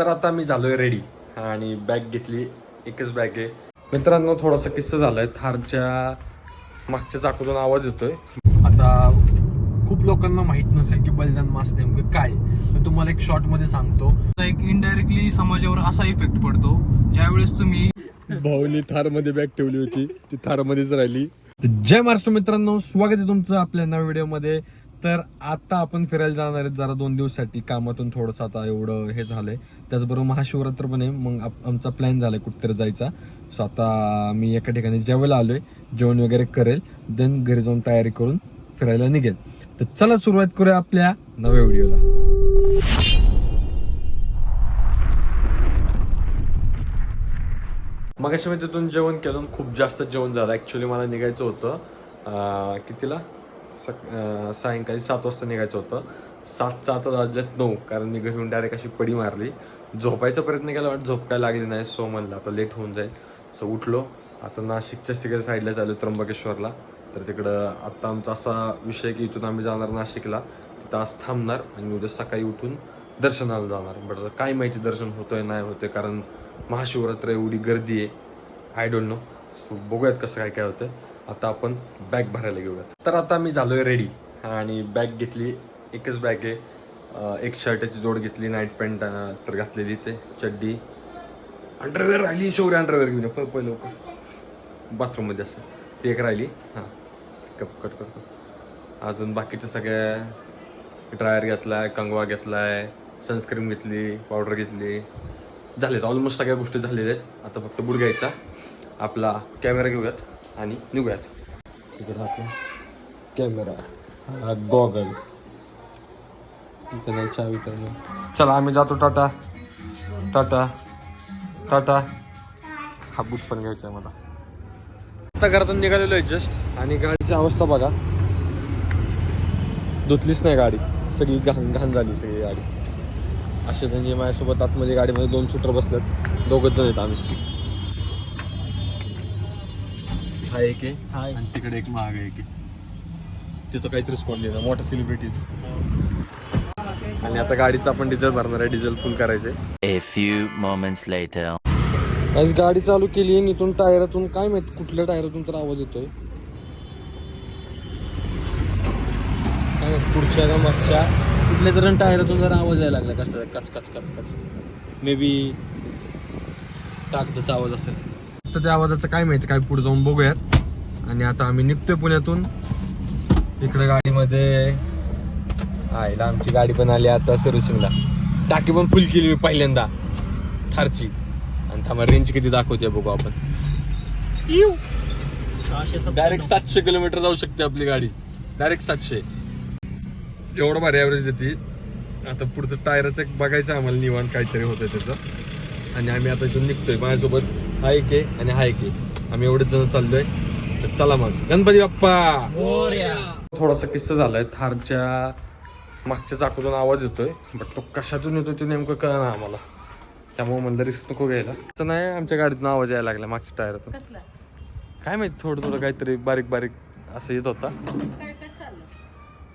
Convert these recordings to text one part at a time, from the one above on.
तर आता मी झालोय रेडी आणि बॅग घेतली एकच बॅग आहे. मित्रांनो थोडासा किस्सा झालाय. थारच्या मागच्या चाकूतून आवाज येतोय. आता खूप लोकांना माहीत नसेल की बलिदान मास नेमकं काय मी तुम्हाला एक शॉर्टमध्ये सांगतो. एक इनडायरेक्टली समाजावर असा इफेक्ट पडतो ज्यावेळेस तुम्ही भाऊनी थारमध्ये बॅग ठेवली होती. ती थार मध्येच राहिली जय महाराष्ट्र मित्रांनो स्वागत आहे तुमचं आपल्या नव्या व्हिडिओमध्ये. तर आता आपण फिरायला जाणार आहेत जरा दोन दिवसासाठी. कामातून थोडंसं आता एवढं हे झालंय. त्याचबरोबर महाशिवरात्र पण आहे मग आप- आमचा प्लॅन झालाय कुठेतरी जायचा. सो आता मी एका ठिकाणी जेवायला आलोय जेवण वगैरे करेल देन घरी जाऊन तयारी करून फिरायला निघेल. तर चला सुरुवात करूया आपल्या नव्या व्हिडिओला. मग मी तिथून जेवण केलं खूप जास्त जेवण झालं. ॲक्च्युली मला निघायचं होतं. अं, कितीला? सक सायंकाळी सात वाजता निघायचं होतं. सातचा आता वाजल्यात नऊ कारण मी घरी येऊन डायरेक्ट अशी पडी मारली. झोपायचा प्रयत्न केला वाट झोप काय लागली नाही सो म्हणलं आता लेट होऊन जाईल. सो उठलो. आता नाशिकच्या सिगर साईडला चालू त्र्यंबकेश्वरला. तर तिकडं आत्ता आमचा असा विषय की इथून आम्ही जाणार नाशिकला. तिथं आज थांबणार आणि उद्या सकाळी उठून दर्शनाला जाणार. बट आता काय माहिती दर्शन होतंय नाही होते कारण महाशिवरात्र एवढी गर्दी आहे. आय डोंट नो सो बघूयात कसं काय काय होतं आता आपण बॅग भरायला घेऊयात. तर आता मी झालोय रेडी आणि बॅग घेतली एकच बॅग आहे. एक शर्टाची जोड घेतली नाईट पॅन्ट तर घातलेलीच आहे चड्डी. अंडरवेअर राहिली शौर्य अंडरवेअर घेऊन प- पहिले लोक बाथरूममध्ये असं. ती एक राहिली. हां. कप कट करतो अजून बाकीच्या सगळ्या ड्रायर घेतलाय कंगवा घेतलाय सनस्क्रीम घेतली पावडर घेतली. झालेत. ऑलमोस्ट सगळ्या गोष्टी झालेल्या आहेत. आता फक्त बुड घ्यायचा. आपला कॅमेरा घेऊयात. आणि निघूयात. इकडे आपला कॅमेरा गॉगल. चावी चला आम्ही जातो टाटा. टाटा. टाटा. हा बूट पण घ्यायचा आहे मला. आता घरातून निघालेलो आहे जस्ट आणि गाडीची अवस्था बघा. धुतलीच नाही गाडी. सगळी घाण घाण झाली सगळी गाडी. असे म्हणजे माझ्यासोबत आतमध्ये गाडीमध्ये दोन शूटर बसल्यात दोघंच जण आहेत आम्ही. हा एक आहे. आणि तिकडे एक महाग आहे एक आहे. तिथं काहीतरी स्पॉट लिहिलं मोठा सेलिब्रिटी आणि आता गाडीत आपण डिझेल भरणार आहे. डिझेल फुल करायचे A few moments later. आज गाडी चालू केली आणि इथून टायरातून काय माहीत कुठल्या टायरातून तर आवाज येतोय. काय माहीत, पुढच्या का मागच्या. कुठल्या तरी टायरातून जरा आवाज यायला लागला. कसं कच कच कच कच. मे बी कागदाचा आवाज असेल. तर त्या आवाजाचं काय माहिती काय पुढे जाऊन बघूयात. आणि आता आम्ही निघतोय पुण्यातून. इकडे गाडीमध्ये आईला आमची गाडी पण आली आता सर्व्हिसिंगला. टाकी पण फुल केली मी पहिल्यांदा थारची. आणि थांबा रेंज किती दाखवते बघू आपण. डायरेक्ट सातशे किलोमीटर जाऊ शकते आपली गाडी. डायरेक्ट सातशे. एवढं भारी ॲव्हरेज देते. आता पुढचं टायरचं एक बघायचं आम्हाला निवांत काहीतरी होतं त्याचं. आणि आम्ही आता इथून निघतोय. माझ्यासोबत हा एक आहे आणि हा एक आहे आम्ही एवढेच जण चाललोय. तर चला मग. गणपती बाप्पा! थोडासा किस्सा झालाय. थारच्या मागच्या चाकूतून आवाज येतोय बट तो कशातून येतोय ते नेमकं कळना आम्हाला. त्यामुळे म्हणलं रिस्क नको घ्यायला. असं नाही आमच्या गाडीतून आवाज यायला लागला मागच्या टायरातून. काय माहिती थोडं थोडं काहीतरी बारीक बारीक असं येत होता.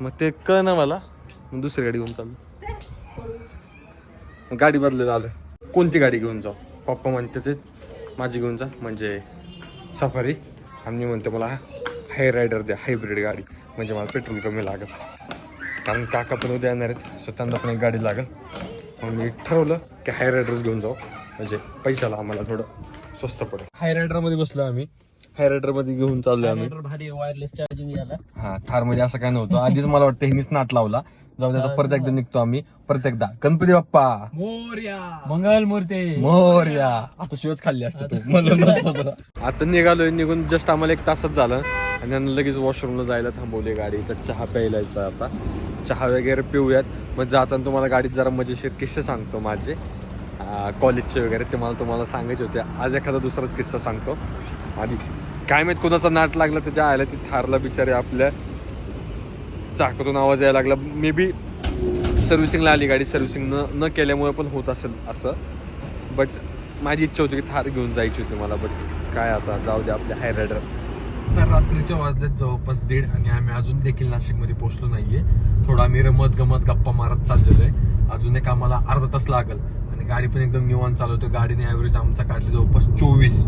मग ते कळ ना मला. मग दुसरी गाडी घेऊन चाललो. गाडी बदलायला आलोय. कोणती गाडी घेऊन जाऊ? पप्पा म्हणते ते माझी घेऊन जा म्हणजे सफारी. आणि मी म्हणते मला हाय रायडर द्या हायब्रिड गाडी. म्हणजे मला पेट्रोल कमी लागेल. कारण काका पण उद्या येणार आहेत सो त्यांना पण एक गाडी लागेल. मग मी ठरवलं की हाय रायडर्स घेऊन जाऊ. म्हणजे पैशाला आम्हाला थोडं स्वस्त पडेल. हाय रायडरमध्ये बसलो आम्ही. हाय रायडरमध्ये घेऊन चाललोय आम्ही. भारी वायरलेस चार्जिंग झाला हा थारमध्ये असं काय नव्हतं. आधीच मला वाटतं हिनीच नाट लावला. जाऊ दे आता परत एकदा निघतो आम्ही. परत एकदा. गणपती बाप्पा. मोर्या. मंगल मूर्ती. मोर्या. आता शिवच खाल्ली असते तू. तुला. आता निघालोय निघून जस्ट आम्हाला एक तासच झालं. आणि त्यांना लगेच वॉशरूमला जायला थांबवली गाडी. तर चहा प्यायला यायचा आता. चहा वगैरे पिऊयात. मग जाताना तुम्हाला गाडीत जरा मजेशीर किस्से सांगतो माझे. कॉलेजचे वगैरे ते मला तुम्हाला सांगायचे होते. आज एखादा दुसराच किस्सा सांगतो. आधी. काय माहीत कोणाचा नाट लागला त्याच्या आयला ती थारला बिचारे आपल्या चाकातून आवाज यायला लागला. मे बी सर्व्हिसिंगला आली गाडी सर्व्हिसिंग न न केल्यामुळे पण होत असेल असं. बट माझी इच्छा होती की थार घेऊन जायची होती मला बट काय आता जाऊ दे आपल्या हाय रायडर तर रात्रीच्या वाजल्यात जवळपास दीड आणि आम्ही अजून देखील नाशिकमध्ये पोहोचलो नाहीये. थोडा आम्ही रमत गमत गप्पा मारत चाललेलो आहे. अजून एक आम्हाला अर्धा तास लागल. आणि गाडी पण एकदम निवांत चालवतो गाडीने ॲव्हरेज आमचा काढले जवळपास चोवीस.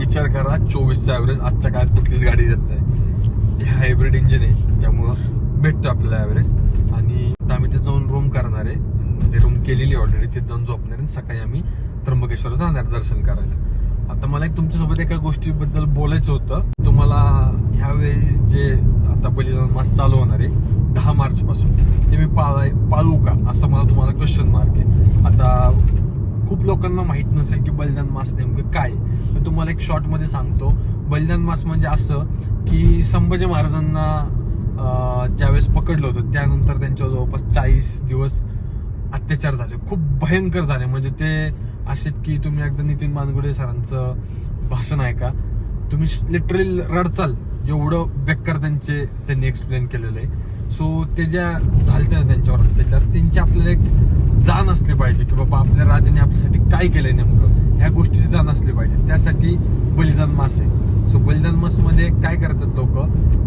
विचार करा चोवीसचा ॲव्हरेज आजच्या काळात कुठलीच गाडी देत नाही. हे हायब्रिड इंजिन आहे त्यामुळं भेटतो आपल्याला ॲव्हरेज आणि आता आम्ही ते जाऊन रूम करणार आहे. ते रूम केलेली ऑलरेडी तिथे जाऊन झोपणार आणि सकाळी आम्ही त्र्यंबकेश्वर जाणार दर्शन करायला. आता मला एक तुमच्यासोबत एका गोष्टीबद्दल बोलायचं होतं. तुम्हाला ह्यावेळी जे आता बलिदान मास चालू होणार आहे दहा मार्चपासून ते मी पाळाय पाळू का? असं मला तुम्हाला क्वेश्चन मार्क आहे. आता खूप लोकांना माहीत नसेल की बलिदान मास नेमकं काय. मी तुम्हाला एक शॉर्टमध्ये सांगतो. बलिदान मास म्हणजे असं की संभाजी महाराजांना ज्यावेळेस पकडलं होतं त्यानंतर त्यांच्या जवळपास चाळीस दिवस अत्याचार झाले. खूप भयंकर झाले. म्हणजे ते असे की तुम्ही एकदा नितीन मानगुडे सरांचं भाषण ऐका. तुम्ही लिटरली रडचाल. एवढं बेकार त्यांचे त्यांनी एक्सप्लेन केलेलं आहे. सो ते ज्या झालते ना त्यांच्यावर अत्याचार त्यांची आपल्याला एक जाण असली पाहिजे की बाबा आपल्या राजाने आपल्यासाठी काय केलंय नेमकं? ह्या गोष्टीची जाण असली पाहिजे. त्यासाठी बलिदान मास आहे. सो बलिदान मासमध्ये काय करतात लोक?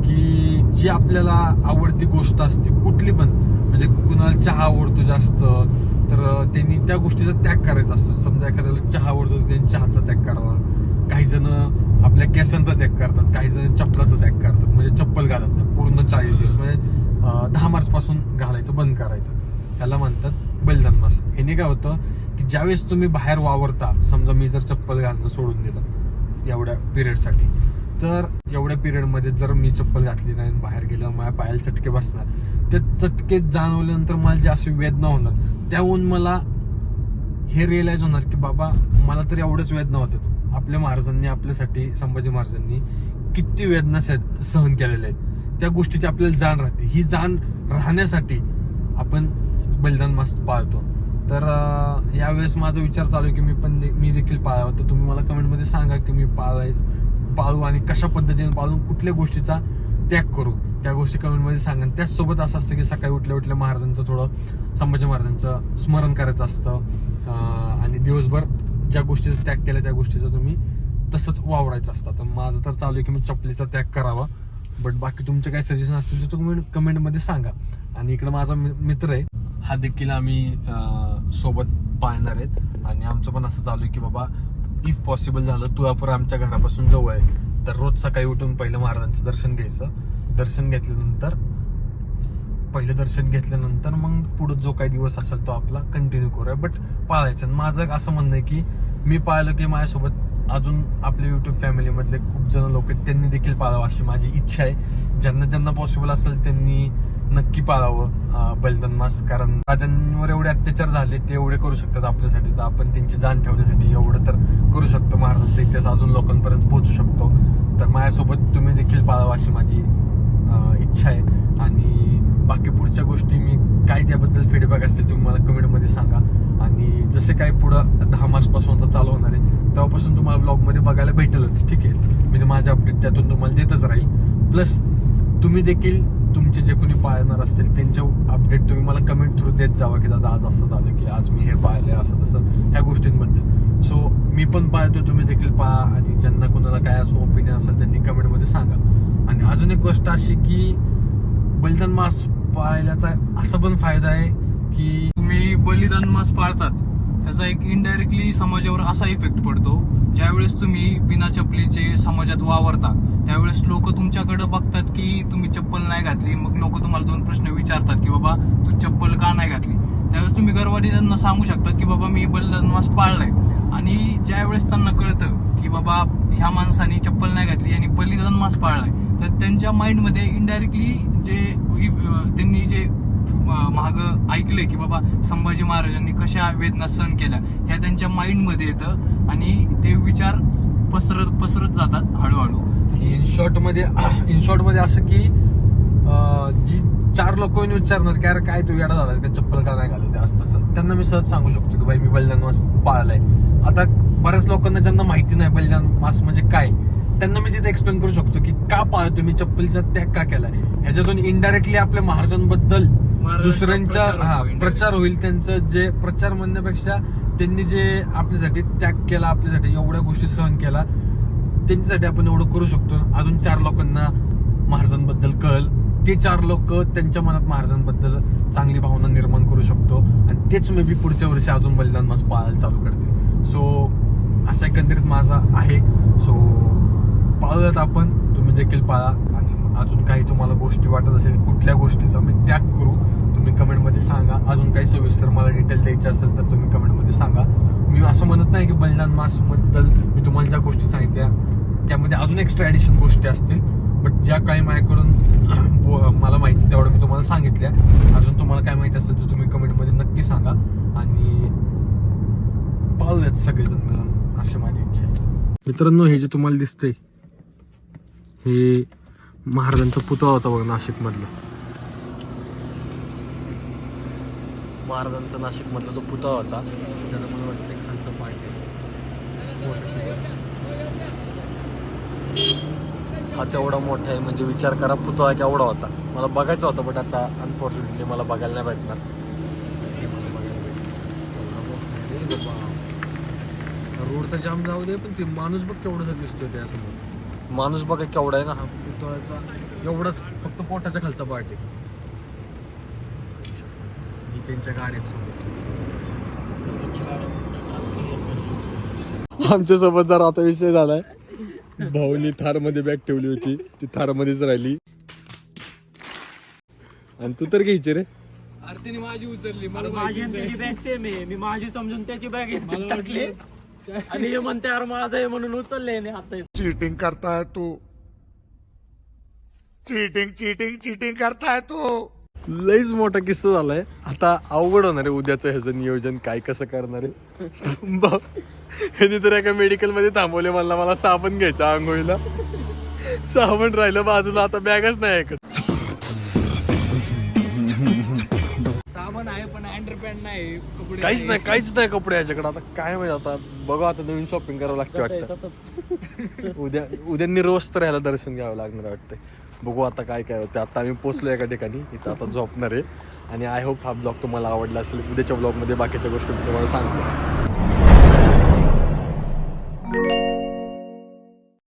की जी आपल्याला आवडती गोष्ट असते कुठली पण म्हणजे कुणाला चहा आवडतो जास्त तर त्यांनी त्या गोष्टीचा त्याग करायचा असतो. समजा एखाद्याला चहा आवडतो त्यांनी चहाचा त्याग करावा. काही जण आपल्या केसांचा त्याग करतात काही जण चप्पलाचा त्याग करतात. म्हणजे चप्पल घालत नाही पूर्ण चाळीस दिवस म्हणजे दहा मार्च पासून घालायचं बंद करायचं. ह्याला म्हणतात बलिदान ह्याने काय होतं की ज्यावेळेस तुम्ही बाहेर वावरता समजा मी जर चप्पल घालणं सोडून दिलं एवढ्या पिरियडसाठी तर एवढ्या पिरियडमध्ये जर मी चप्पल घातली नाही आणि बाहेर गेलं माझ्या पायाला चटके बसणार ते चटके जाणवल्यानंतर मला जी अशी वेदना होणार त्याहून मला हे रिअलाइज होणार की बाबा मला तर एवढंच वेदना होतात आपल्या महाराजांनी आपल्यासाठी संभाजी महाराजांनी किती वेदना सहन केलेल्या आहेत. त्या गोष्टीची आपल्याला जाण राहते. ही जाण राहण्यासाठी आपण बलिदान मस्त पाळतो. तर यावेळेस माझा विचार चालू आहे की मी पण दे- मी देखील पाळावं. तर तुम्ही मला कमेंटमध्ये सांगा की मी पाळाय पाळू आणि कशा पद्धतीने पाळून कुठल्या गोष्टीचा त्याग करू. त्या गोष्टी कमेंटमध्ये सांगा. त्याचसोबत असं असतं की सकाळी उठल्या उठल्या महाराजांचं थोडं संभाजी महाराजांचं स्मरण करायचं असतं. आणि दिवसभर ज्या गोष्टीचा त्याग केला त्या गोष्टीचा तुम्ही तसंच वावरायचं असतं. तर माझं तर चालू आहे की मी चपलीचा त्याग करावा. बट बाकी तुमचे काय सजेशन असतील ते तुम्ही कमेंटमध्ये सांगा. आणि इकडे माझा मि- मित्र आहे. हा देखील आम्ही सोबत पाळणार आहेत. आणि आमचं पण असं चालू आहे की बाबा इफ पॉसिबल झालं तुळापूर आमच्या घरापासून जवळ आहे. तर रोज सकाळी उठून पहिलं महाराजांचं दर्शन घ्यायचं. दर्शन घेतल्यानंतर पहिलं दर्शन घेतल्यानंतर मग पुढे जो काही दिवस असेल तो आपला कंटिन्यू करूया. बट पाळायचं. आणि माझं असं म्हणणं आहे की मी पाळलं की माझ्यासोबत अजून आपल्या युट्यूब फॅमिलीमधले खूप जण लोक आहेत. त्यांनी देखील पाळावं अशी माझी इच्छा आहे. ज्यांना ज्यांना पॉसिबल असेल त्यांनी नक्की पाळावं अं, बलिदान मास. कारण राजांवर एवढे अत्याचार झाले ते एवढे करू शकतात आपल्यासाठी. तर आपण त्यांची जाण ठेवण्यासाठी एवढं तर करू शकतो. महाराजांचा इतिहास अजून लोकांपर्यंत पोहोचू शकतो. तर माझ्यासोबत तुम्ही देखील पाळावं अशी माझी इच्छा आहे. आणि बाकी पुढच्या गोष्टी मी काय त्याबद्दल फीडबॅक असतील तुम्ही मला कमेंटमध्ये सांगा. आणि जसे काय पुढं दहा मार्चपासून आता चालू होणार आहे तेव्हापासून तुम्हाला ब्लॉगमध्ये बघायला भेटेलच. ठीक आहे? मी माझ्या अपडेट त्यातून तुम्हाला देतच राहील. प्लस तुम्ही देखील तुमचे जे कोणी पाळणार असतील त्यांचे अपडेट तुम्ही मला कमेंट थ्रू देत जावा की दादा आज असं झालं की आज मी हे पाळले असं तसं ह्या गोष्टींबद्दल. सो मी पण पाळतो तुम्ही देखील पाहा आणि ज्यांना कोणाला काय असं ओपिनियन असेल त्यांनी कमेंटमध्ये सांगा. आणि अजून एक गोष्ट अशी की बलिदान मास पाळल्याचा असा पण फायदा आहे की तुम्ही बलिदान मास पाळतात त्याचा एक इनडायरेक्टली समाजावर असा इफेक्ट पडतो ज्यावेळेस तुम्ही बिना चपलीचे समाजात वावरता त्यावेळेस लोक तुमच्याकडे की मग लोक तुम्हाला दोन प्रश्न विचारतात की बाबा तू चप्पल का नाही घातली? त्यावेळेस तुम्ही गर्वाने त्यांना सांगू शकतात की बाबा मी बलिदान पाळलाय. आणि ज्यावेळेस त्यांना कळतं की बाबा ह्या माणसाने चप्पल नाही घातली आणि बलिदान पाळलाय तर त्यांच्या माइंडमध्ये इनडायरेक्टली जे त्यांनी जे महाग ऐकलंय की बाबा संभाजी महाराजांनी कशा वेदना सहन केल्या ह्या त्यांच्या माइंडमध्ये येतं आणि ते विचार पसरत पसरत जातात हळूहळू. इन शॉर्टमध्ये इन शॉर्टमध्ये असं की जी चार लोक विचारणार की अरे काय तू येडा झाला का? चप्पल का नाही घालत असं तसं. त्यांना मी सहज सांगू शकतो की बाई मी बलिदान मास पाळलाय. आता बऱ्याच लोकांना ज्यांना माहिती नाही बलिदान मास म्हणजे काय त्यांना मी तिथे एक्सप्लेन करू शकतो की का पाळतो मी चप्पलचा त्याग का केलाय? ह्याच्यातून इनडायरेक्टली आपल्या महाराजांबद्दल प्रचार हा प्रचार होईल त्यांचं जे प्रचार म्हणण्यापेक्षा त्यांनी जे आपल्यासाठी त्याग केला आपल्यासाठी एवढ्या गोष्टी सहन केला त्यांच्यासाठी आपण एवढं करू शकतो. अजून चार लोकांना महाराजांबद्दल कळल. ते चार लोक त्यांच्या मनात महाराजांबद्दल चांगली भावना निर्माण करू शकतो. आणि तेच मे बी पुढच्या वर्षी अजून बलिदान मास पाळायला चालू करतील. सो असा एकंदरीत माझा आहे. सो पाळूयात आपण. तुम्ही देखील पाळा. आणि अजून काही तुम्हाला गोष्टी वाटत असेल कुठल्या गोष्टीचा मी त्याग करू तुम्ही कमेंटमध्ये सांगा. अजून काही सविस्तर मला डिटेल द्यायची असेल तर तुम्ही कमेंटमध्ये सांगा. मी असं म्हणत नाही की बलिदान मासबद्दल मी तुम्हाला ज्या गोष्टी सांगितल्या त्यामध्ये अजून एक्स्ट्रा ॲडिशन गोष्टी असतील. बट ज्या काही माझ्याकडून मला माहिती तेवढं मी तुम्हाला सांगितल्या. अजून तुम्हाला काय माहिती असेल तर तुम्ही कमेंटमध्ये नक्की सांगा. आणि पाहूयात सगळेजण मिळून अशी माझी इच्छा आहे. मित्रांनो हे जे तुम्हाला दिसतंय हे महाराजांचा पुतळा होता बघा नाशिकमधला. महाराजांचा नाशिकमधला जो पुतळा होता त्याचा मला वाटतं एक खालचा पार्ट हाच एवढा मोठा आहे म्हणजे विचार करा पुतळा केवढा होता. मला बघायचा होता बट आता अनफॉर्च्युनेटली मला बघायला नाही भेटणार. हे. रोड तर जाम जाऊ दे पण ते माणूस बघ केवढासा दिसतोय त्यासमोर माणूस बघा केवढा आहे ना हा. पुतळ्याचा एवढाच फक्त पोटाच्या खालचा पार्ट आहे. ही त्यांच्या गाड्यात सोबत जर आता विषय झालाय. भाऊनी थारमध्ये बॅग ठेवली होती. ती थार मध्येच राहिली. आणि तू तर घ्यायची रे. आरतीने माझी उचलली. मला माझी आणि त्याची बॅग सेम आहे. मी माझी समजून त्याची बॅग याच्यात टाकली. आणि हे म्हणते यार माझं आहे म्हणून उचलले आता चीटिंग करता है तू. चीटिंग चीटिंग चीटिंग करता है तू. लईच मोठा किस्सा झालाय. आता अवघड होणार आहे उद्याचं ह्याचं नियोजन काय कसं करणार आहे. ह्यानी तर एका मेडिकलमध्ये थांबवले मला मला साबण घ्यायचा आंघोळीला. साबण राहिलं बाजूला आता बॅगच नाही इकडे. सामान आहे पण अंडरपॅन्ट नाही कपडे काहीच नाही. काहीच नाही कपडे याच्याकडे. आता काय माहिती आता बघा आता नवीन शॉपिंग करावं लागते वाटतं. उद्या उद्या निर्वस्त्र यायला दर्शन घ्यावं लागणार वाटतंय. बघू आता काय काय होतं. आता आम्ही पोचलो एका ठिकाणी इथं आता झोपणार आहे. आणि आय होप हा ब्लॉग तुम्हाला आवडला असेल. उद्याच्या ब्लॉगमध्ये बाकीच्या गोष्टी मी तुम्हाला सांगतो.